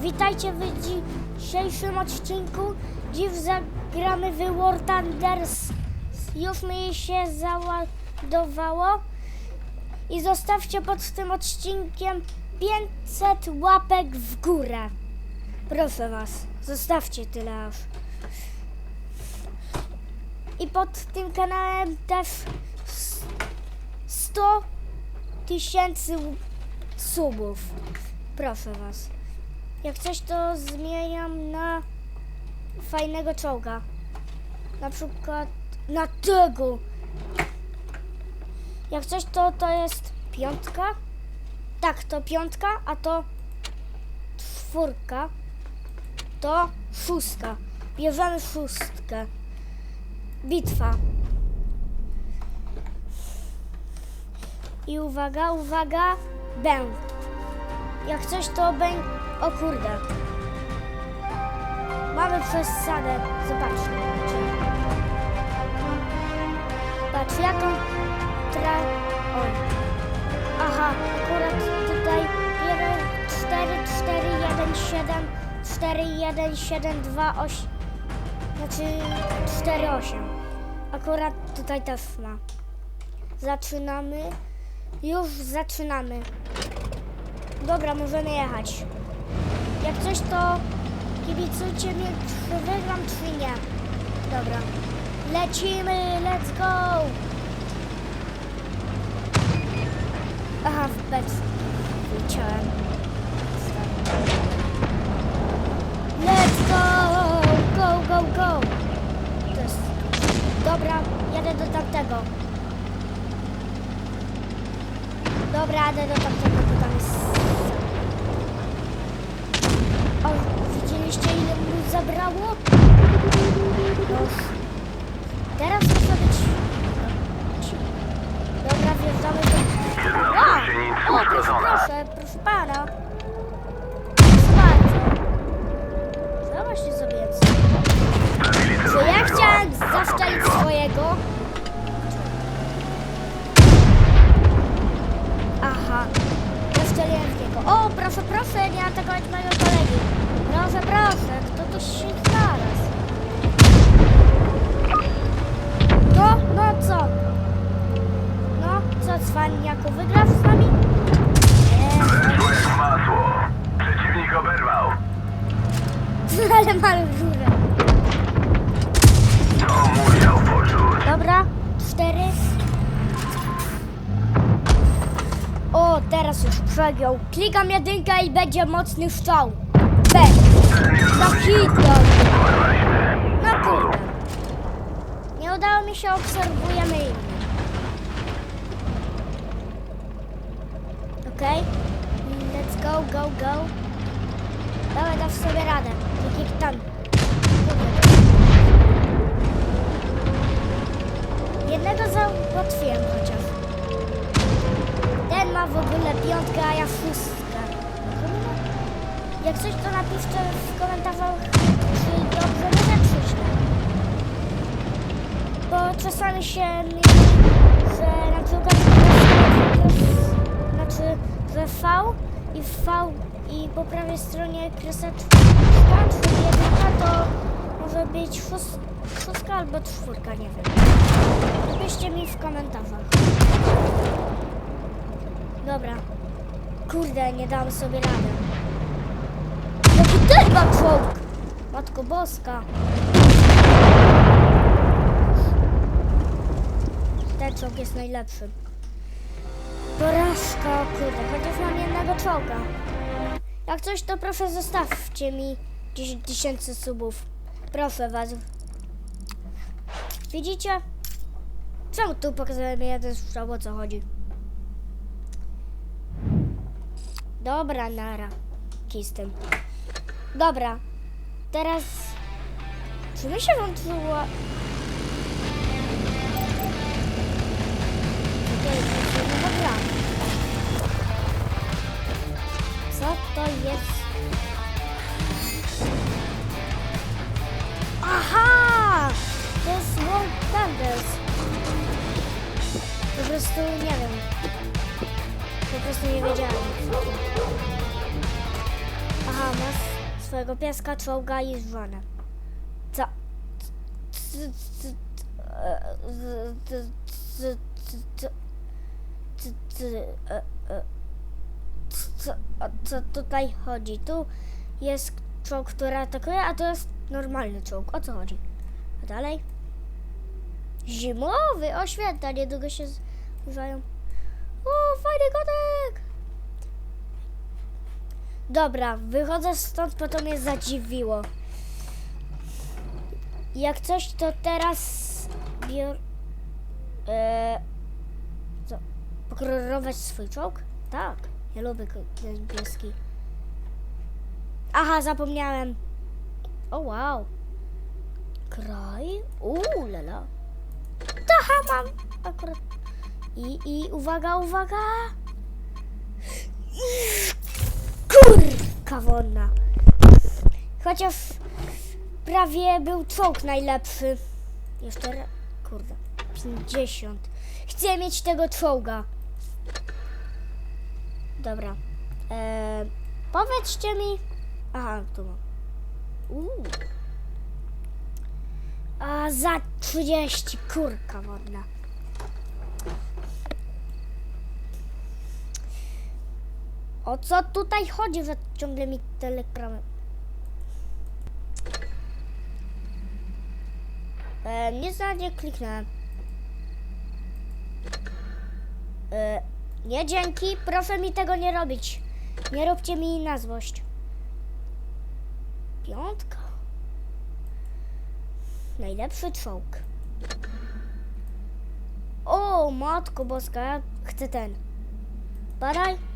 Witajcie w dzisiejszym odcinku. Dziś zagramy w War Thunders. Już mi się załadowało. I zostawcie pod tym odcinkiem 500 łapek w górę. Proszę was, zostawcie tyle aż. I pod tym kanałem też s- 100 tysięcy subów. Proszę was. Jak coś to zmieniam na fajnego czołga. Na przykład na tego. Jak coś to to jest piątka. Tak, to piątka, a to czwórka. To szóstka. Bierzemy szóstkę. Bitwa. I uwaga, uwaga, bęk. Jak coś to bęk... O kurde. Mamy przesadę. Zobaczmy. Patrz, jaką tra... O. Aha, akurat tutaj 4, 4, 1, 7, 4, 1, 7, 2, 8. Znaczy 4, 8. Akurat tutaj też ma. Zaczynamy. Już zaczynamy. Dobra, możemy jechać. Jak coś to kibicujcie mi, czy wygram, czy nie. Dobra. Lecimy, let's go! Aha, w bec. Wyciąłem. Let's go! Go, go, go! To jest... Dobra, jadę do tamtego. Dobra, jadę do tamtego, bo tam jest... O, widzieliście ile mu zabrało? Już. Teraz muszę być... Dobra, wjeżdżamy do... Wow! O, proszę, proszę, proszę pana. Proszę bardzo. Co właśnie zrobiłem? Ale mamy górę. Dobra, cztery. O, teraz już przegiął. Klikam jedynkę i będzie mocny strzał. Będzie. Za hitler. No kurde. Nie udało mi się, obserwujemy innych. Okej. Let's go, go, go. Dawaj, dasz sobie radę. Jak tam. Jednego załatwiłem chociaż. Ten ma w ogóle piątkę, a ja szóstkę. Jak coś to napiszcie w komentarzach, czy dobrze czy źle. Bo czasami się że na przykład znaczy, że V i V i po prawej stronie kreseczka, czy jedynka, to może być szóst, szóstka albo czwórka, nie wiem. Napiszcie mi w komentarzach. Dobra. Kurde, nie dałam sobie rady. Jaki ma czołg? Matko Boska. Ten czołg jest najlepszy. Porażka, kurde, chociaż mam jednego czołga. Jak coś, to proszę zostawcie mi 10 tysięcy subów. Proszę was. Widzicie? Czemu tu pokazujemy jeden strzał, o co chodzi? Dobra, nara. Tym. Dobra. Teraz... Czy mi się włączyła... prostu nie wiem. Po prostu nie wiedziałem. Aha, nas swojego pieska, czołga i żonę. Co? Z- co, co tutaj chodzi? Tu jest czołg, który atakuje, a to jest normalny czołg. O co chodzi? A dalej? Zimowy, o święta, niedługo się zbliżają. O, fajny kotek! Dobra, wychodzę stąd, bo to mnie zadziwiło. Jak coś, to teraz bior... E, co? Pokolorować swój czołg? Tak, ja lubię niebieski. Aha, zapomniałem. O wow. Kraj? Uuu, lala. Taha, mam akurat. I, i uwaga, uwaga. Kurka wonna. Chociaż prawie był czołg najlepszy. Jeszcze raz. Kurde. 50. Chcę mieć tego czołga. Dobra. Eee, powiedzcie mi. Aha, tu mam. A za 30. Kurka wodna. O co tutaj chodzi, że ciągle mi telegramy? E, nie za nie kliknąłem. E, nie dzięki, proszę mi tego nie robić. Nie róbcie mi na złość. Piątka. Najlepszy czołg. O, matko boska, ja chcę ten. Badaj.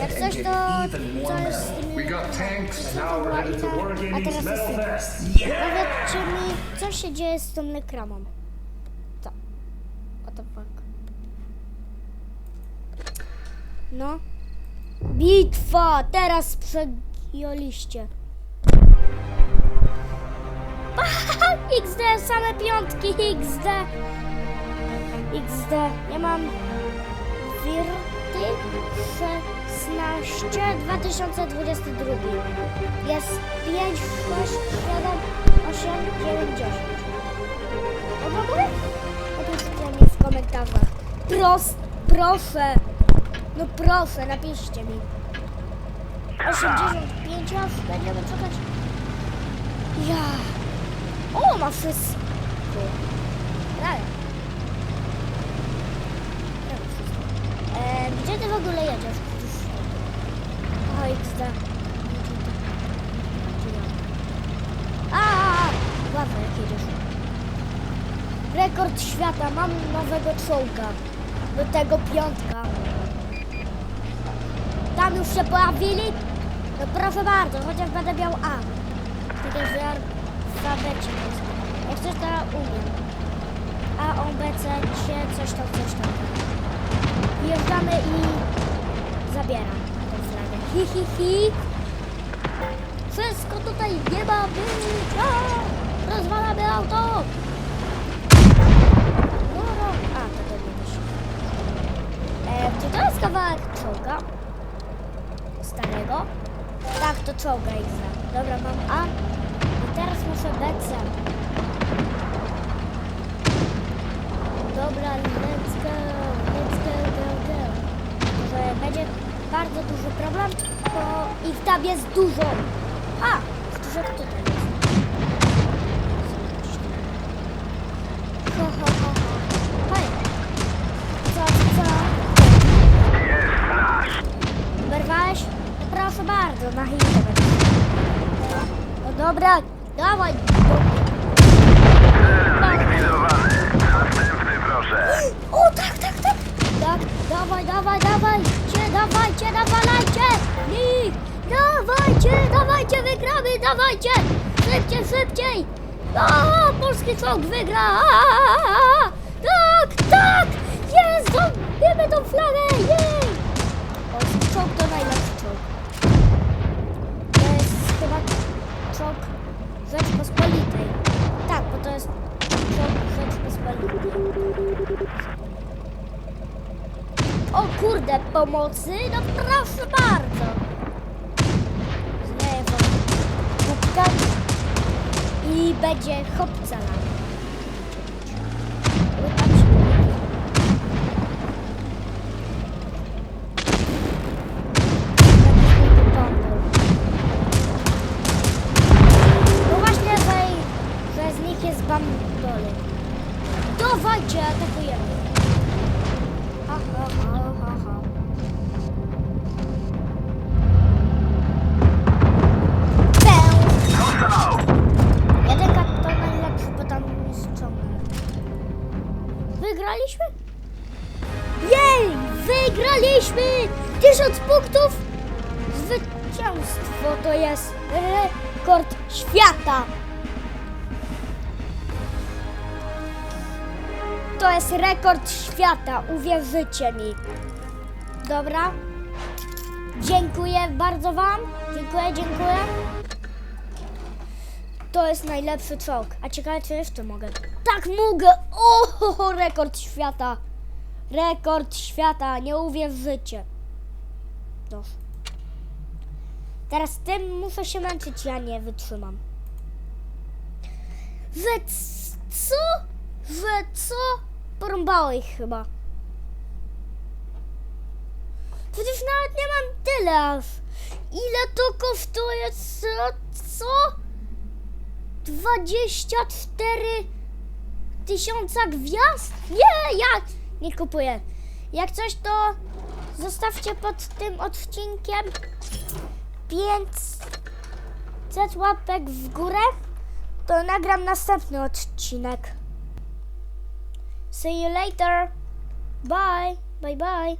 Jak and coś get to... even more Co jest z metal. tymi... We got tanks, co and now to we're headed to była inna- A teraz jest. Powiedzcie mi, co się dzieje z tą lekramą? Co? What the fuck? No. Bitwa! Teraz przegioliście. XD, same piątki, XD. XD. Ja mam Wirty 16 2022. Jest 5, 6, 7, 8, 9, 10. A w ogóle? Napiszcie mi w komentarzach. Pros, proszę. No proszę, napiszcie mi. 85 aż będziemy czekać. Ja. O, ma wszystko. Prawie. Prawie wszystko. E, gdzie ty w ogóle jedziesz? O, XD. A, uważaj jak jedziesz. Rekord świata, mam nowego czołga. Do tego piątka. Tam już się pojawili? No proszę bardzo, chociaż będę miał A. Ja w alfabecie jest. Jak coś to umiem. A, O, B, C, C, coś tam, coś tam. Wjeżdżamy i zabieram tę flagę. Hi, hi, hi. Wszystko tutaj nie ma! Rozwalamy auto! No, no. A, to to myśl. E, czy to jest kawałek czołga? Starego? Tak, to czołga znam. Dobra, mam A. I teraz muszę BC. Dobra, let's go, let's go, go, go. Może będzie bardzo duży problem, bo ich tam jest dużo. A, dużo tutaj jest. Ho, ho, ho, ho. Hej. Co, co? Jest nasz. Berwałeś? No proszę bardzo, na chwilę. No dobra, dawaj. Zlikwidowany. Następny proszę. O, tak, tak, tak. Tak, dawaj, dawaj, dawajcie, dawajcie, nawalajcie! I dawajcie, dawajcie, wygramy, dawajcie! Szybciej, szybciej! O, polski czołg wygra! Tak, tak! Jest, robimy tą flagę! Jej! Pomocy? No proszę bardzo. Z lewo. Kubka. I będzie chopca To jest rekord świata, uwierzycie mi. Dobra. Dziękuję bardzo Wam. Dziękuję, dziękuję. To jest najlepszy czołg. A ciekawe, czy jeszcze mogę. Tak mogę! O, rekord świata! Rekord świata, nie uwierzycie. Dobrze. Teraz tym muszę się męczyć, ja nie wytrzymam. C- co? Że co? Porąbało ich chyba. Przecież nawet nie mam tyle aż. Ile to kosztuje? Co? Co? 24 tysiąca gwiazd? Nie, ja nie kupuję. Jak coś, to zostawcie pod tym odcinkiem 500 łapek w górę, to nagram następny odcinek. See you later. Bye. Bye bye.